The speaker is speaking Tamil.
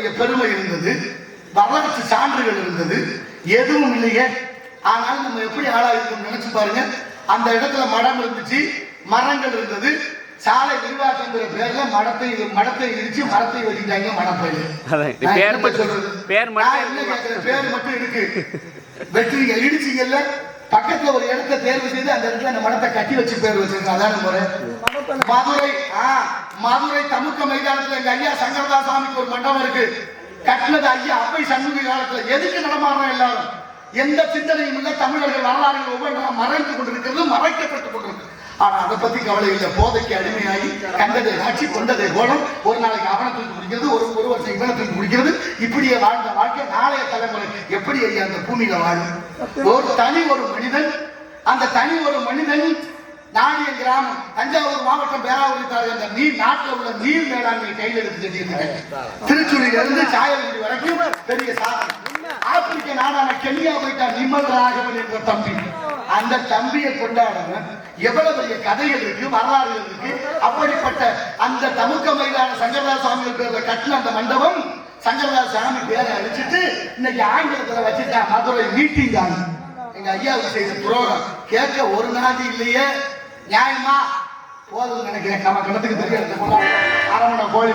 பெரிய பெருமை இருந்தது வரலாற்று சான்றுகள் இருந்தது எதுவும் இல்லையே. ஆனால் நம்ம எப்படி ஆளாயிருக்கோம் நினைச்சு பாருங்க. அந்த இடத்துல மடம் இருந்துச்சு மரங்கள் இருந்தது. சாலை விரிவாக்கங்கிற பேர்ல மடத்தை மடத்தை இடிச்சு மரத்தை வெட்டிட்டாங்க மடப்பையில. பேர்? பேர் மட்டும் இருக்கு. வெட்டுறீங்க இடிச்சீங்கல்ல பக்கத்துல ஒரு இடத்தை தேர்வு செய்து அந்த இடத்துல அந்த மடத்தை கட்டி வச்சு பேர் வச்சிருக்காங்க. அதான முறை? மதுரை ஆ, மதுரை தமுக்க மைதானத்துல எங்க ஐயா சங்கரதாசாமிக்கு ஒரு மண்டபம் இருக்கு. கட்டினது ஐயா அப்பை சண்முகி காலத்துல. எதுக்கு நடமாடுறோம் எல்லாரும்? எந்த சிந்தனையும் இல்லை. தமிழர்கள் வரலாறுகள் ஒவ்வொன்றும் மறைந்து கொண்டிருக்கிறது மறைக்கப்பட்டு கொண்டிருக்கு. ஆனா அதை பத்தி கவலை இல்லை. போதைக்கு அடிமையாகி கண்டதை காட்சி கொண்டதை கோலம் ஒரு நாளைக்கு அவனத்துக்கு முடிக்கிறது ஒரு ஒரு வருஷம் இவனத்துக்கு முடிக்கிறது இப்படியே வாழ்ந்த வாழ்க்கை நாளைய தலைமுறை எப்படி ஐயா அந்த பூமியில வாழும்? ஒரு தனி ஒரு மனிதன் அந்த தனி ஒரு மனிதன் நாடிய கிராமம் தஞ்சாவூர் மாவட்டம் பேராவூர் தாலுகா அந்த நீர் நாட்டில் உள்ள நீர் மேலாண்மை கையில் எடுத்து செஞ்சிருக்காங்க. திருச்சுழியில இருந்து சாயல்குடி வரைக்கும் பெரிய சாதனை. ஆப்பிரிக்க நாடான கென்யா போயிட்டா நிம்மல் ராகவன் என்ற தம்பி. அந்த தம்பியை கொண்டாடவன் எவ்வளவு பெரிய கதைகள் இருக்கு வரலாறுகள் இருக்கு. அப்படிப்பட்ட அந்த தமுக்க மயிலான சங்கரதாஸ் சுவாமி பேர்ல கட்டின அந்த மண்டபம் சங்கரதாஸ் சாமி பேரை அழிச்சிட்டு இன்னைக்கு ஆங்கிலத்துல வச்சுட்டா மதுரை மீட்டிங் தான் எங்க ஐயாவுக்கு செய்த புரோகம் கேட்க ஒரு நாதி இல்லையே. நியாயமா? போதும் நினைக்கிறேன். நம்ம கிணத்துக்கு தெரியும். அரை மணி கோழி